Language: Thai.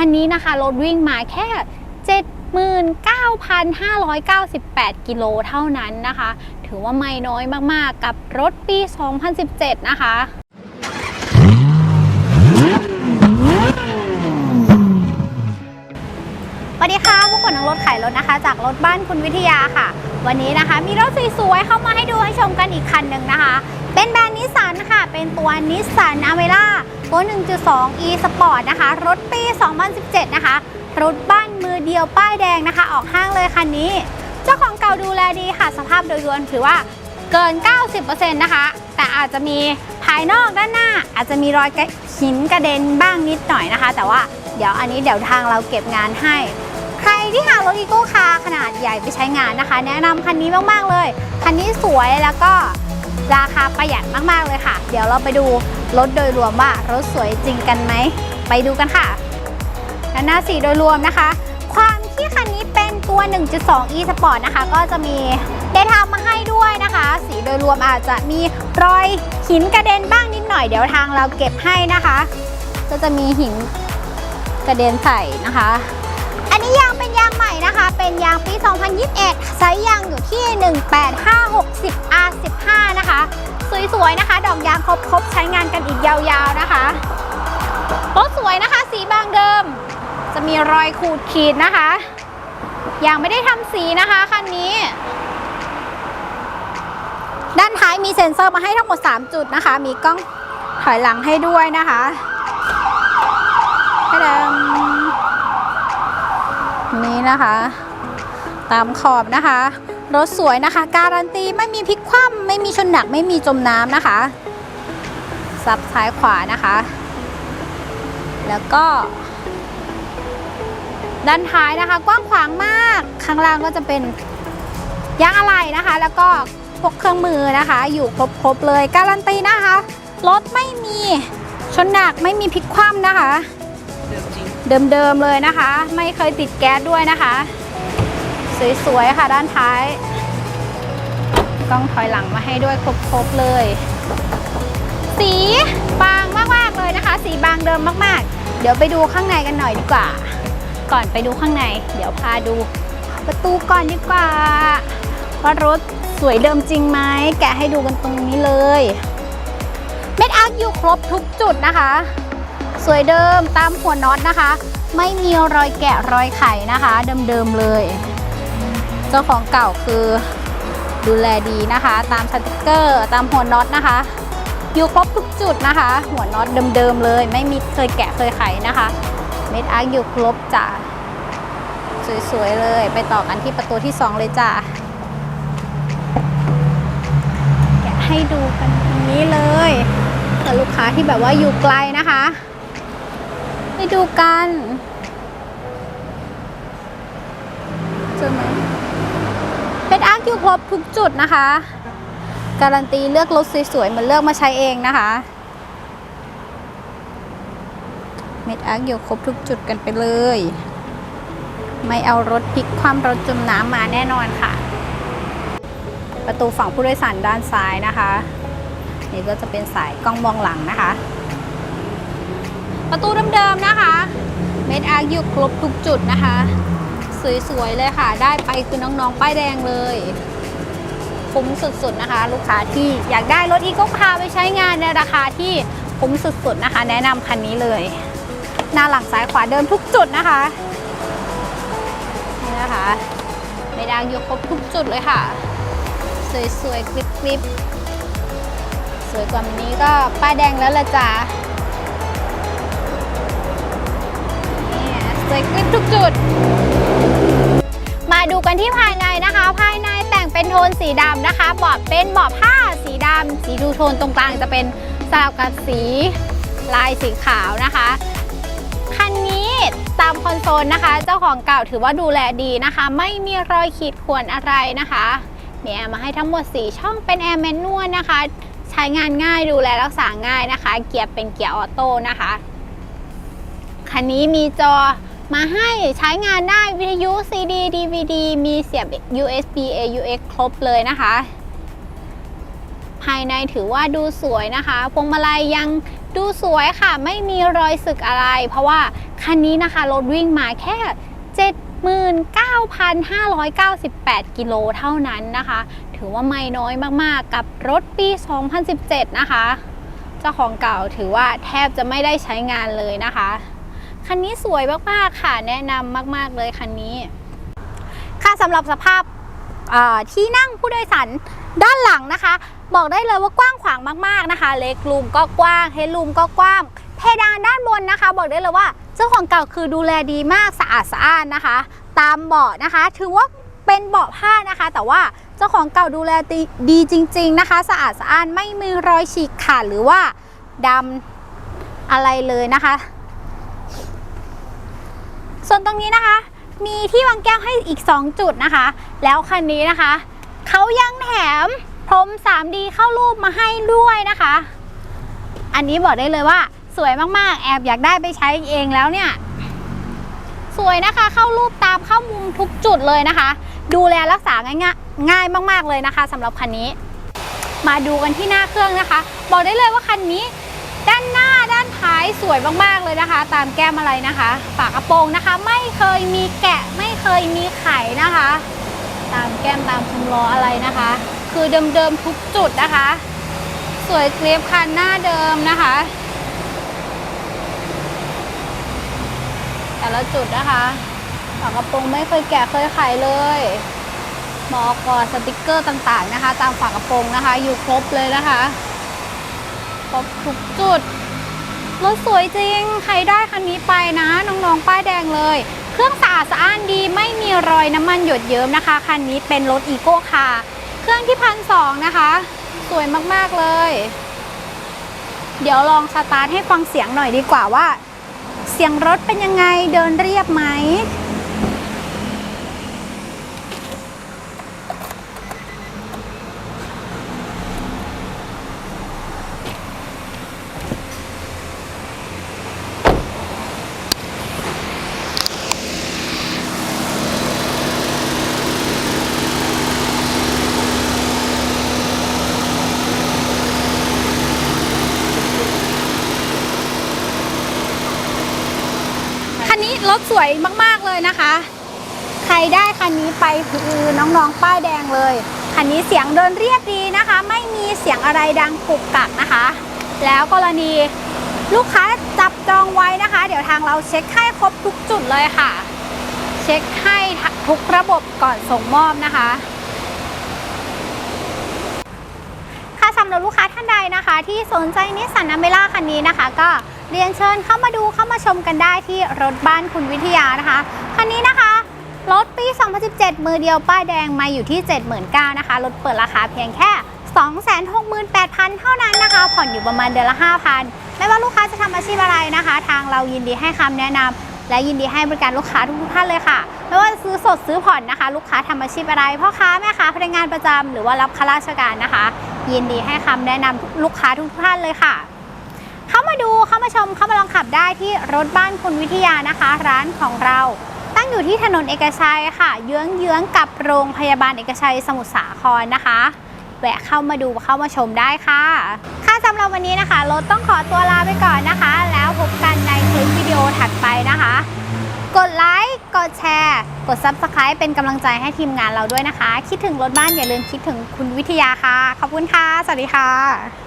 คันนี้นะคะรถวิ่งมาแค่ 79,598 กิโลเท่านั้นนะคะ ถือว่าไม่น้อยมากๆ กับรถปี 2017 นะคะสวัสดีค่ะผู้คนของรถขายรถนะคะ จากรถบ้านคุณวิทยาค่ะ วันนี้นะคะ มีรถสวยๆเข้ามาให้ดูให้ชมกันอีกคันหนึ่งนะคะ เป็นแบรนด์นิสสันค่ะ เป็นตัวนิสสันอเมร่า ตัว1.2 e Sport นะคะ รถปี 2017 นะคะ รถบ้านมือเดียวป้ายแดงนะคะ ออกห้างเลยคันนี้ เจ้าของเก่าดูแลดีค่ะ สภาพโดยรวมถือว่าเกิน 90%นะคะ แต่อาจจะมีภายนอกด้านหน้า อาจจะมีรอยกระหินกระเด็นบ้างนิดหน่อยนะคะ แต่ว่าเดี๋ยวอันนี้เดี๋ยวทางเราเก็บงานให้ ใครที่หารถอีโก้คาขนาดใหญ่ไปใช้งานนะคะ แนะนำคันนี้มาก ๆ เลย คันนี้สวยแล้วก็ ราคาประหยัดมากๆเลยค่ะ เดี๋ยวเราไปดูรถโดยรวมว่ารถสวยจริงกันไหม ไปดูกันค่ะด้านหน้าสีโดยรวมนะคะ ความที่คันนี้เป็นตัว 1.2 e Sport นะคะ ก็จะมีได้ทำมาให้ด้วยนะคะ สีโดยรวมอาจจะมีรอยหินกระเด็นบ้างนิดหน่อยเดี๋ยวทางเราเก็บให้นะคะ ก็จะมีหินกระเด็นใส่นะคะ อันนี้ยางเป็น นะคะ เป็นยางปี 2021 ไซส์ยางอยู่ที่ 18560 R15 นะคะ สวยๆนะคะ ดอกยางครบๆ ใช้งานกันอีกยาวๆนะคะรถสวยนะคะ สีบางเดิม จะมีรอยขูดขีดนะคะยังไม่ได้ทำสีนะคะคันนี้ ด้านท้ายมีเซ็นเซอร์มาให้ทั้งหมด 3 จุดนะคะ มีกล้องถอยหลังให้ด้วยนะคะให้ดำ นี่นะคะ ตามขอบนะคะ รถสวยนะคะ การันตีไม่มีพลิกคว่ำไม่มีชนหนักไม่มีจมน้ำนะคะซับซ้ายขวานะคะ แล้วก็ ด้านท้ายนะคะ กว้างขวางมาก ข้างล่างก็จะเป็นยางอะไหล่นะคะ แล้วก็พวกเครื่องมือนะคะ อยู่ครบๆเลย การันตีนะคะรถไม่มีชนหนักไม่มีพลิกคว่ำนะคะ เดิมๆเลยนะคะ ไม่เคยติดแก๊สด้วยนะคะ สวยๆค่ะด้านท้ายกล้องถอยหลังมาให้ด้วยครบๆเลย สีบางมากๆเลยนะคะ สีบางเดิมมากๆ เดี๋ยวไปดูข้างในกันหน่อยดีกว่า ก่อนไปดูข้างใน เดี๋ยวพาดูประตูก่อนดีกว่าว่ารถสวยเดิมจริงไหมแกะให้ดูกันตรงนี้เลย เม็ดอาร์คอยู่ครบทุกจุดนะคะ สวยเดิมตามหัวน็อตนะคะ ไม่มีรอยแกะรอยไขนะคะ เดิมๆเลย เจ้าของเก่าคือดูแลดีนะคะ ตามสติกเกอร์ตามหัวน็อตนะคะ อยู่ครบทุกจุดนะคะ หัวน็อตเดิมๆเลย ไม่มีเคยแกะเคยไขนะคะ เม็ดอาร์อยู่ครบจ้ะสวยๆเลย ไปต่อกันที่ประตูที่ 2 เลยจ้ะแกะให้ดูกันตรงนี้เลยเผื่ลูกค้าที่แบบว่าอยู่ไกลนะคะ ดูกันเจอไหมเป็นอาร์คอยู่ครบทุกจุดนะคะ การันตีเลือกรถสวยๆเหมือนเลือกมาใช้เองนะคะเม็ดอาร์คอยู่ครบทุกจุดกันไปเลย ไม่เอารถพลิกความรถจมน้ำมาแน่นอนค่ะ ประตูฝั่งผู้โดยสารด้านซ้ายนะคะ นี่ก็จะเป็นสายกล้องมองหลังนะคะ ประตูเดิมๆนะคะเม็ดอาร์อยู่ครบทุกจุดนะคะ สวยๆเลยค่ะ ได้ไปคือน้องๆ ป้ายแดงเลยคุ้มสุดๆนะคะ ลูกค้าที่อยากได้รถอีโก้คาไปใช้งานในราคาที่คุ้มสุดๆนะคะ แนะนำคันนี้เลย หน้าหลังซ้ายขวาเดิมทุกจุดนะคะนี่นะคะเม็ดอาร์อยู่ครบทุกจุดเลยค่ะ สวยๆกริบๆสวยกว่านี้ก็ป้ายแดงแล้วละจ้า วยขึ้นทุกจุด มาดูกันที่ภายในนะคะ ภายในแต่งเป็นโทนสีดำนะคะบาะเป็นบาะผ้าสีดำสีดูโทนตรงกลางจะเป็นสลับกับสีลายสีขาวนะคะคันนี้ตามคอนโซลนะคะ เจ้าของเก่าถือว่าดูแลดีนะคะ ไม่มีรอยขีดข่วนอะไรนะคะมีแอร์มาให้ทั้งหมด 4 ช่องเป็นแอร์แมนนวลนะคะ ใช้งานง่ายดูแลรักษาง่ายนะคะ เกียร์เป็นเกียร์ออโต้นะคะ คันนี้มีจอ มาให้ใช้งานได้วิทยุ CD DVD มีเสียบ USB AUX ครบเลยนะคะ ภายในถือว่าดูสวยนะคะพวงมาลัยยังดูสวยค่ะ ไม่มีรอยสึกอะไร เพราะว่าคันนี้นะคะรถวิ่งมาแค่ 79,598 กิโลเท่านั้นนะคะ ถือว่าไม่น้อยมากๆ กับรถปี 2017 นะคะ เจ้าของเก่าถือว่าแทบจะไม่ได้ใช้งานเลยนะคะ คันนี้สวยมากๆค่ะ แนะนำมากๆเลยคันนี้ ค่ะสำหรับสภาพที่นั่งผู้โดยสารด้านหลังนะคะ บอกได้เลยว่ากว้างขวางมากๆนะคะ เล็กลูมก็กว้างเฮดลูมก็กว้าง เพดานด้านบนนะคะ บอกได้เลยว่าเจ้าของเก่าคือดูแลดีมากสะอาดสะอ้านนะคะ ตามเบาะนะคะ ถือว่าเป็นเบาะผ้านะคะ แต่ว่าเจ้าของเก่าดูแลดีดีจริง ๆนะคะ สะอาดสะอ้านไม่มีรอยฉีกขาดหรือว่าดำอะไรเลยนะคะ ส่วนตรงนี้นะคะ มีที่วางแก้วให้อีก 2 จุดนะคะ แล้วคันนี้นะคะเขายังแถมพรม 3D เข้ารูปมาให้ด้วยนะคะ อันนี้บอกได้เลยว่าสวยมากๆ แอบอยากได้ไปใช้เองแล้วเนี่ย สวยนะคะเข้ารูปตามเข้ามุมทุกจุดเลยนะคะ ดูแลรักษาง่ายง่ายมาก ๆเลยนะคะสำหรับคันนี้ มาดูกันที่หน้าเครื่องนะคะ บอกได้เลยว่าคันนี้ ด้านหน้าด้า ท้ายสวยมากๆเลยนะคะ ตามแก้มอะไรนะคะ ฝากระโปรงนะคะ ไม่เคยมีแกะไม่เคยมีไขนะคะ ตามแก้มตามพุงล้ออะไรนะคะ คือเดิมๆทุกจุดนะคะ สวยเกลียบคันหน้าเดิมนะคะ แต่ละจุดนะคะฝากระโปรงไม่เคยแกะเคยไขเลยมอกอสติกเกอร์ต่างๆนะคะ ตามฝากระโปรงนะคะ อยู่ครบเลยนะคะครบทุกจุด รถสวยจริง ใครได้คันนี้ไปนะ น้องๆ ป้ายแดงเลย เครื่องสะอาดสะอ้านดีไม่มีรอยน้ำมันหยดเยิ้มนะคะ คันนี้เป็นรถอีโก้คาเครื่องที่พันสองนะคะ สวยมากๆเลย เดี๋ยวลองสตาร์ทให้ฟังเสียงหน่อยดีกว่าว่า เสียงรถเป็นยังไงเดินเรียบไหม วยมากๆเลยนะคะ ใครได้คันนี้ไปคือน้องๆป้ายแดงเลย คันนี้เสียงเดินเรียบดีนะคะ ไม่มีเสียงอะไรดังกุกกักนะคะ แล้วกรณีลูกค้าจับจองไว้นะคะ เดี๋ยวทางเราเช็คให้ครบทุกจุดเลยค่ะ เช็คให้ทุกระบบก่อนส่งมอบนะคะค่ะสำหรับลูกค้าท่านใดนะคะ ที่สนใจนิสสันอเมร่าคันนี้นะคะ ก็ เรียนเชิญเข้ามาดูเข้ามาชมกันได้ที่รถบ้านคุณวิทยานะคะ คันนี้นะคะรถปี 2017 มือเดียวป้ายแดงมาอยู่ที่ 79,000นะคะ รถเปิดราคาเพียงแค่ 268,000 เท่านั้นนะคะ ผ่อนอยู่ประมาณเดือนละ 5,000 ไม่ว่าลูกค้าจะทำอาชีพอะไรนะคะ ทางเรายินดีให้คำแนะนำและยินดีให้บริการลูกค้าทุกท่านเลยค่ะ ไม่ว่าจะซื้อสดซื้อผ่อนนะคะ ลูกค้าทำอาชีพอะไร พ่อค้าแม่ค้าพนักงานประจำหรือว่ารับข้าราชการนะคะ ยินดีให้คำแนะนำลูกค้าทุกท่านเลยค่ะ มาดูเข้ามาชมเข้ามาลองขับได้ที่รถบ้านคุณวิทยานะคะ ร้านของเรา ตั้งอยู่ที่ถนนเอกชัยค่ะ เยื้องเยื้องๆกับโรงพยาบาลเอกชัยสมุทรสาครนะคะแวะเข้ามาดูเข้ามาชมได้ค่ะ ค่ะสำหรับวันนี้นะคะรถต้องขอตัวลาไปก่อนนะคะ แล้วพบกันในคลิปวิดีโอถัดไปนะคะ กดไลค์กดแชร์ กด Subscribe เป็นกำลังใจให้ทีมงานเราด้วยนะคะ คิดถึงรถบ้านอย่าลืมคิดถึงคุณวิทยาค่ะ ขอบคุณค่ะ สวัสดีค่ะ